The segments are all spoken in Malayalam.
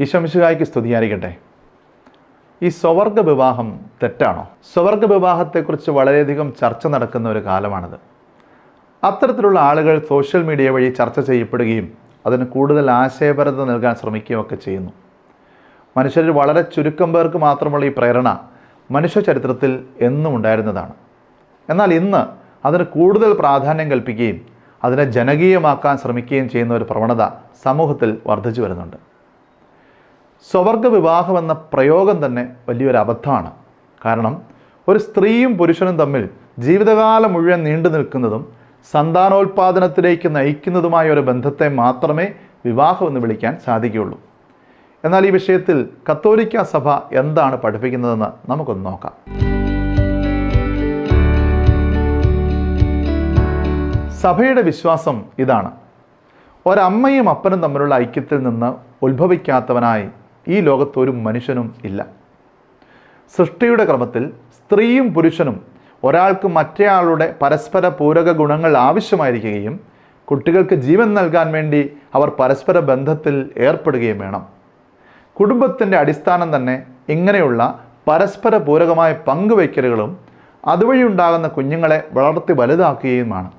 ഈശംശുകായ്ക്ക് സ്തുതിയായിരിക്കട്ടെ. ഈ സ്വവർഗ വിവാഹം തെറ്റാണോ? സ്വവർഗ വിവാഹത്തെക്കുറിച്ച് വളരെയധികം ചർച്ച നടക്കുന്ന ഒരു കാലമാണിത്. അത്തരത്തിലുള്ള ആളുകൾ സോഷ്യൽ മീഡിയ വഴി ചർച്ച ചെയ്യപ്പെടുകയും അതിന് കൂടുതൽ ആശയപരത നൽകാൻ ശ്രമിക്കുകയും ഒക്കെ ചെയ്യുന്നു. മനുഷ്യരിൽ വളരെ ചുരുക്കം പേർക്ക് മാത്രമുള്ള ഈ പ്രേരണ മനുഷ്യ ചരിത്രത്തിൽ എന്നും ഉണ്ടായിരുന്നതാണ്. എന്നാൽ ഇന്ന് അതിന് കൂടുതൽ പ്രാധാന്യം കൽപ്പിക്കുകയും അതിനെ ജനകീയമാക്കാൻ ശ്രമിക്കുകയും ചെയ്യുന്ന ഒരു പ്രവണത സമൂഹത്തിൽ വർദ്ധിച്ചു വരുന്നുണ്ട്. സ്വവർഗ വിവാഹം എന്ന പ്രയോഗം തന്നെ വലിയൊരു അബദ്ധമാണ് കാരണം ഒരു സ്ത്രീയും പുരുഷനും തമ്മിൽ ജീവിതകാലം മുഴുവൻ നീണ്ടു നിൽക്കുന്നതും സന്താനോൽപാദനത്തിലേക്ക് നയിക്കുന്നതുമായ ഒരു ബന്ധത്തെ മാത്രമേ വിവാഹം എന്ന് വിളിക്കാൻ സാധിക്കുകയുള്ളൂ. എന്നാൽ ഈ വിഷയത്തിൽ കത്തോലിക്ക സഭ എന്താണ് പഠിപ്പിക്കുന്നതെന്ന് നമുക്കൊന്ന് നോക്കാം. സഭയുടെ വിശ്വാസം ഇതാണ്. ഒരമ്മയും അപ്പനും തമ്മിലുള്ള ഐക്യത്തിൽ നിന്ന് ഉത്ഭവിക്കാത്തവനായി ഈ ലോകത്ത് ഒരു മനുഷ്യനും ഇല്ല. സൃഷ്ടിയുടെ ക്രമത്തിൽ സ്ത്രീയും പുരുഷനും ഒരാൾക്ക് മറ്റേയാളുടെ പരസ്പര പൂരക ഗുണങ്ങൾ ആവശ്യമായിരിക്കുകയും കുട്ടികൾക്ക് ജീവൻ നൽകാൻ വേണ്ടി അവർ പരസ്പര ബന്ധത്തിൽ ഏർപ്പെടുകയും വേണം. കുടുംബത്തിന്റെ അടിസ്ഥാനം തന്നെ ഇങ്ങനെയുള്ള പരസ്പര പൂരകമായ പങ്കുവയ്ക്കലുകളും അതുവഴി ഉണ്ടാകുന്ന കുഞ്ഞുങ്ങളെ വളർത്തി വലുതാക്കുകയുമാണ്.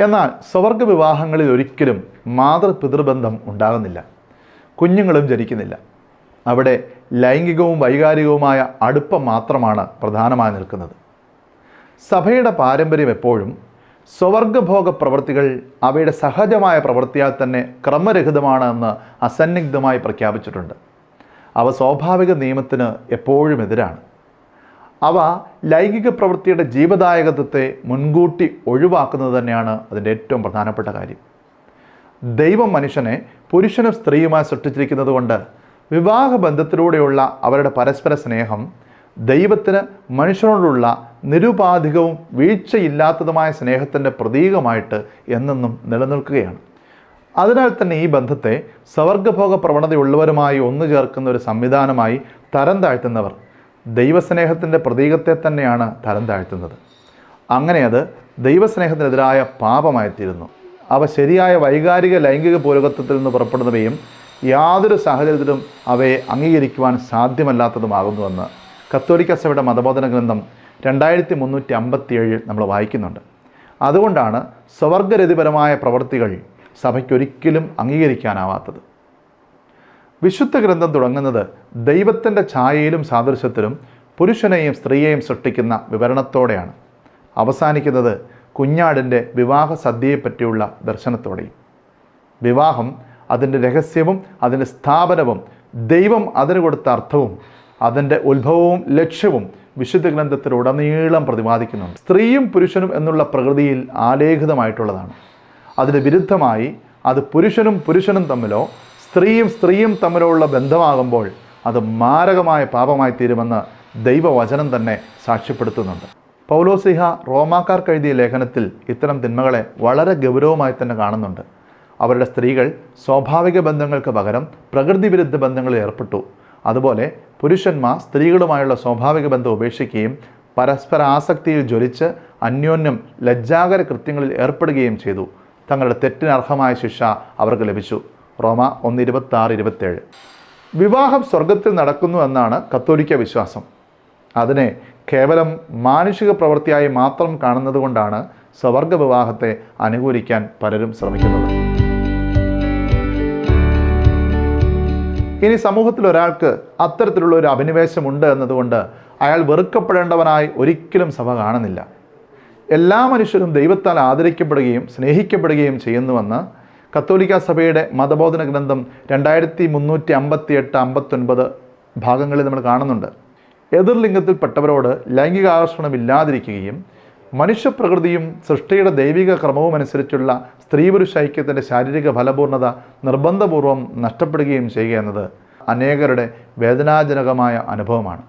എന്നാൽ സ്വവർഗ വിവാഹങ്ങളിൽ ഒരിക്കലും മാതൃപിതൃബന്ധം ഉണ്ടാകുന്നില്ല. കുഞ്ഞുങ്ങളും ജനിക്കുന്നില്ല. അവിടെ ലൈംഗികവും വൈകാരികവുമായ അടുപ്പം മാത്രമാണ് പ്രധാനമായി നിൽക്കുന്നത്. സഭയുടെ പാരമ്പര്യം എപ്പോഴും സ്വവർഗഭോഗ പ്രവൃത്തികൾ അവയുടെ സഹജമായ പ്രവൃത്തിയാൽ തന്നെ ക്രമരഹിതമാണ് എന്ന് അസന്നിഗ്ധമായി പ്രഖ്യാപിച്ചിട്ടുണ്ട്. അവ സ്വാഭാവിക നിയമത്തിന് എപ്പോഴും എതിരാണ്. അവ ലൈംഗിക പ്രവൃത്തിയുടെ ജീവദായകത്വത്തെ മുൻകൂട്ടി ഒഴിവാക്കുന്നത് തന്നെയാണ് അതിന്റെ ഏറ്റവും പ്രധാനപ്പെട്ട കാര്യം. ദൈവം മനുഷ്യനെ പുരുഷനും സ്ത്രീയുമായി സൃഷ്ടിച്ചിരിക്കുന്നത് കൊണ്ട് വിവാഹബന്ധത്തിലൂടെയുള്ള അവരുടെ പരസ്പര സ്നേഹം ദൈവത്തിന് മനുഷ്യനോടുള്ള നിരുപാധികവും വീഴ്ചയില്ലാത്തതുമായ സ്നേഹത്തിന്റെ പ്രതീകമായിട്ട് എന്നെന്നും നിലനിൽക്കുകയാണ്. അതിനാൽ തന്നെ ഈ ബന്ധത്തെ സവർഗഭോഗ പ്രവണതയുള്ളവരുമായി ഒന്നു ചേർക്കുന്ന ഒരു സംവിധാനമായി തരം താഴ്ത്തുന്നവർ ദൈവസ്നേഹത്തിന്റെ പ്രതീകത്തെ തന്നെയാണ് തരം താഴ്ത്തുന്നത്. അങ്ങനെ അത് ദൈവസ്നേഹത്തിനെതിരായ പാപമായിത്തീരുന്നു. അവ ശരിയായ വൈകാരിക ലൈംഗിക പൂരകത്വത്തിൽ നിന്ന് പുറപ്പെടുന്നവയും യാതൊരു സാഹചര്യത്തിലും അവയെ അംഗീകരിക്കുവാൻ സാധ്യമല്ലാത്തതുമാകുന്നുവെന്ന് കത്തോലിക്ക സഭയുടെ മതബോധന ഗ്രന്ഥം രണ്ടായിരത്തി മുന്നൂറ്റി അമ്പത്തിയേഴിൽ നമ്മൾ വായിക്കുന്നുണ്ട്. അതുകൊണ്ടാണ് സ്വവർഗരതിപരമായ പ്രവൃത്തികൾ സഭയ്ക്കൊരിക്കലും അംഗീകരിക്കാനാവാത്തത്. വിശുദ്ധ ഗ്രന്ഥം തുടങ്ങുന്നത് ദൈവത്തിന്റെ ഛായയിലും സാദൃശ്യത്തിലും പുരുഷനെയും സ്ത്രീയെയും സൃഷ്ടിക്കുന്ന വിവരണത്തോടെയാണ്. അവസാനിക്കുന്നത് കുഞ്ഞാടിന്റെ വിവാഹ സദ്യയെപ്പറ്റിയുള്ള ദർശനത്തോടെയും. വിവാഹം അതിന്റെ രഹസ്യവും അതിന്റെ സ്ഥാപനവും ദൈവം അതിന് കൊടുത്ത അർത്ഥവും അതിന്റെ ഉത്ഭവവും ലക്ഷ്യവും വിശുദ്ധ ഗ്രന്ഥത്തിലുടനീളം പ്രതിപാദിക്കുന്നുണ്ട്. സ്ത്രീയും പുരുഷനും എന്നുള്ള പ്രകൃതിയിൽ ആലേഖിതമായിട്ടുള്ളതാണ്. അതിന് വിരുദ്ധമായി അത് പുരുഷനും പുരുഷനും തമ്മിലോ സ്ത്രീയും സ്ത്രീയും തമ്മിലോ ഉള്ള ബന്ധമാകുമ്പോൾ അത് മാരകമായ പാപമായി തീരുമെന്ന് ദൈവവചനം തന്നെ സാക്ഷ്യപ്പെടുത്തുന്നുണ്ട്. പൗലോസിഹ റോമാക്കാർ കഴുതിയ ലേഖനത്തിൽ ഇത്തരം തിന്മകളെ വളരെ ഗൗരവമായി തന്നെ കാണുന്നുണ്ട്. അവരുടെ സ്ത്രീകൾ സ്വാഭാവിക ബന്ധങ്ങൾക്ക് പകരം പ്രകൃതി വിരുദ്ധ ബന്ധങ്ങളിൽ ഏർപ്പെട്ടു. അതുപോലെ പുരുഷന്മാർ സ്ത്രീകളുമായുള്ള സ്വാഭാവിക ബന്ധം ഉപേക്ഷിക്കുകയും പരസ്പര ആസക്തിയിൽ ജ്വലിച്ച് അന്യോന്യം ലജ്ജാകര കൃത്യങ്ങളിൽ ഏർപ്പെടുകയും ചെയ്തു. തങ്ങളുടെ തെറ്റിന് അർഹമായ ശിക്ഷ അവർക്ക് ലഭിച്ചു. റോമ ഒന്ന് ഇരുപത്തി ആറ് ഇരുപത്തേഴ്. വിവാഹം സ്വർഗത്തിൽ നടക്കുന്നു എന്നാണ് കത്തോലിക്ക വിശ്വാസം. അതിനെ കേവലം മാനുഷിക പ്രവൃത്തിയായി മാത്രം കാണുന്നതുകൊണ്ടാണ് കൊണ്ടാണ് സ്വവർഗ വിവാഹത്തെ അനുകൂലിക്കാൻ പലരും ശ്രമിക്കുന്നത്. ഇനി സമൂഹത്തിൽ ഒരാൾക്ക് അത്തരത്തിലുള്ള ഒരു അഭിനിവേശമുണ്ട് എന്നതുകൊണ്ട് അയാൾ വെറുക്കപ്പെടേണ്ടവനായി ഒരിക്കലും സഭ കാണുന്നില്ല. എല്ലാ മനുഷ്യരും ദൈവത്താൽ ആദരിക്കപ്പെടുകയും സ്നേഹിക്കപ്പെടുകയും ചെയ്യുന്നുവെന്ന് കത്തോലിക്ക സഭയുടെ മതബോധന ഗ്രന്ഥം രണ്ടായിരത്തി മുന്നൂറ്റി അമ്പത്തി എട്ട് അമ്പത്തൊൻപത് ഭാഗങ്ങളിൽ നമ്മൾ കാണുന്നുണ്ട്. എതിർലിംഗത്തിൽപ്പെട്ടവരോട് ലൈംഗിക ലൈംഗികാകർഷണം ഇല്ലാതിരിക്കുകയും മനുഷ്യപ്രകൃതിയും സൃഷ്ടിയുടെ ദൈവിക ക്രമവും അനുസരിച്ചുള്ള സ്ത്രീ പുരുഷ ഐക്യത്തിന്റെ ശാരീരിക ഫലപൂർണത നിർബന്ധപൂർവം നഷ്ടപ്പെടുകയും ചെയ്യുക എന്നത് അനേകരുടെ വേദനാജനകമായ അനുഭവമാണ്.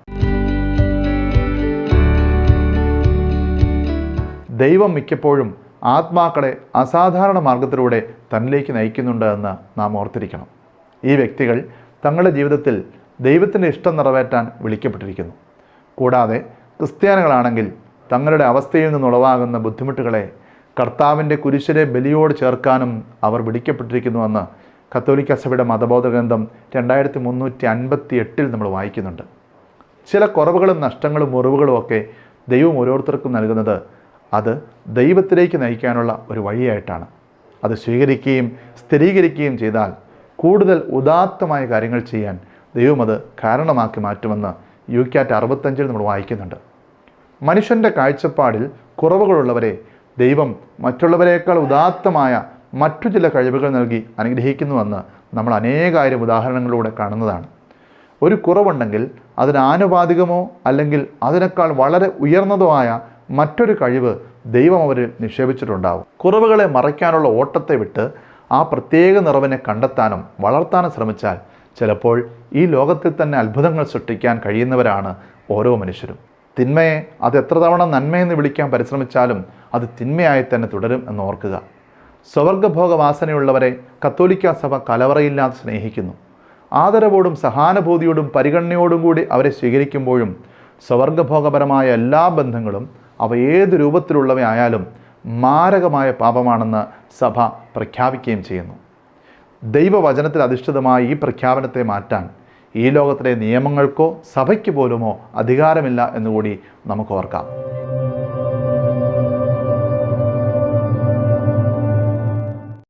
ദൈവം മിക്കപ്പോഴും ആത്മാക്കളെ അസാധാരണ മാർഗത്തിലൂടെ തന്നിലേക്ക് നയിക്കുന്നുണ്ട് എന്ന് നാം ഓർത്തിരിക്കണം. ഈ വ്യക്തികൾ തങ്ങളുടെ ജീവിതത്തിൽ ദൈവത്തിന്റെ ഇഷ്ടം നിറവേറ്റാൻ വിളിക്കപ്പെട്ടിരിക്കുന്നു. കൂടാതെ ക്രിസ്ത്യാനികളാണെങ്കിൽ തങ്ങളുടെ അവസ്ഥയിൽ നിന്നുളവാകുന്ന ബുദ്ധിമുട്ടുകളെ കർത്താവിന്റെ കുരിശിലെ ബലിയോട് ചേർക്കാനും അവർ വിളിക്കപ്പെട്ടിരിക്കുന്നുവെന്ന് കത്തോലിക്ക സഭയുടെ മതബോധ ഗ്രന്ഥം രണ്ടായിരത്തി മുന്നൂറ്റി അൻപത്തി എട്ടിൽ നമ്മൾ വായിക്കുന്നുണ്ട്. ചില കുറവുകളും നഷ്ടങ്ങളും മുറിവുകളും ഒക്കെ ദൈവം ഓരോരുത്തർക്കും നൽകുന്നത് അത് ദൈവത്തിലേക്ക് നയിക്കാനുള്ള ഒരു വഴിയായിട്ടാണ്. അത് സ്വീകരിക്കുകയും സ്ഥിരീകരിക്കുകയും ചെയ്താൽ കൂടുതൽ ഉദാത്തമായ കാര്യങ്ങൾ ചെയ്യാൻ ദൈവം അത് കാരണമാക്കി മാറ്റുമെന്ന് യു ക്യാറ്റ് അറുപത്തഞ്ചിൽ നമ്മൾ വായിക്കുന്നുണ്ട്. മനുഷ്യന്റെ കാഴ്ചപ്പാടിൽ കുറവുകളുള്ളവരെ ദൈവം മറ്റുള്ളവരെക്കാൾ ഉദാത്തമായ മറ്റു ചില കഴിവുകൾ നൽകി അനുഗ്രഹിക്കുന്നുവെന്ന് നമ്മൾ അനേകായിരം ഉദാഹരണങ്ങളിലൂടെ കാണുന്നതാണ്. ഒരു കുറവുണ്ടെങ്കിൽ അതിന് ആനുപാതികമോ അല്ലെങ്കിൽ അതിനേക്കാൾ വളരെ ഉയർന്നതോ ആയ മറ്റൊരു കഴിവ് ദൈവം അവരിൽ നിക്ഷേപിച്ചിട്ടുണ്ടാവും. കുറവുകളെ മറയ്ക്കാനുള്ള ഓട്ടത്തെ വിട്ട് ആ പ്രത്യേക നിറവിനെ കണ്ടെത്താനും വളർത്താനും ശ്രമിച്ചാൽ ചിലപ്പോൾ ഈ ലോകത്തിൽ തന്നെ അത്ഭുതങ്ങൾ സൃഷ്ടിക്കാൻ കഴിയുന്നവരാണ് ഓരോ മനുഷ്യരും. തിന്മയെ അത് എത്ര തവണ നന്മയെന്ന് വിളിക്കാൻ പരിശ്രമിച്ചാലും അത് തിന്മയായി തന്നെ തുടരും എന്ന് ഓർക്കുക. സ്വവർഗഭോഗ വാസനയുള്ളവരെ കത്തോലിക്ക സഭ കലവറയില്ലാതെ സ്നേഹിക്കുന്നു. ആദരവോടും സഹാനുഭൂതിയോടും പരിഗണനയോടും കൂടി അവരെ സ്വീകരിക്കുമ്പോഴും സ്വവർഗഭോഗപരമായ എല്ലാ ബന്ധങ്ങളും അവ ഏത് രൂപത്തിലുള്ളവയായാലും മാരകമായ പാപമാണെന്ന് സഭ പ്രഖ്യാപിക്കുകയും ചെയ്യുന്നു. ദൈവവചനത്തിൽ അധിഷ്ഠിതമായ ഈ പ്രഖ്യാപനത്തെ മാറ്റാൻ ഈ ലോകത്തിലെ നിയമങ്ങൾക്കോ സഭയ്ക്ക് പോലുമോ അധികാരമില്ല എന്നുകൂടി നമുക്ക് ഓർക്കാം.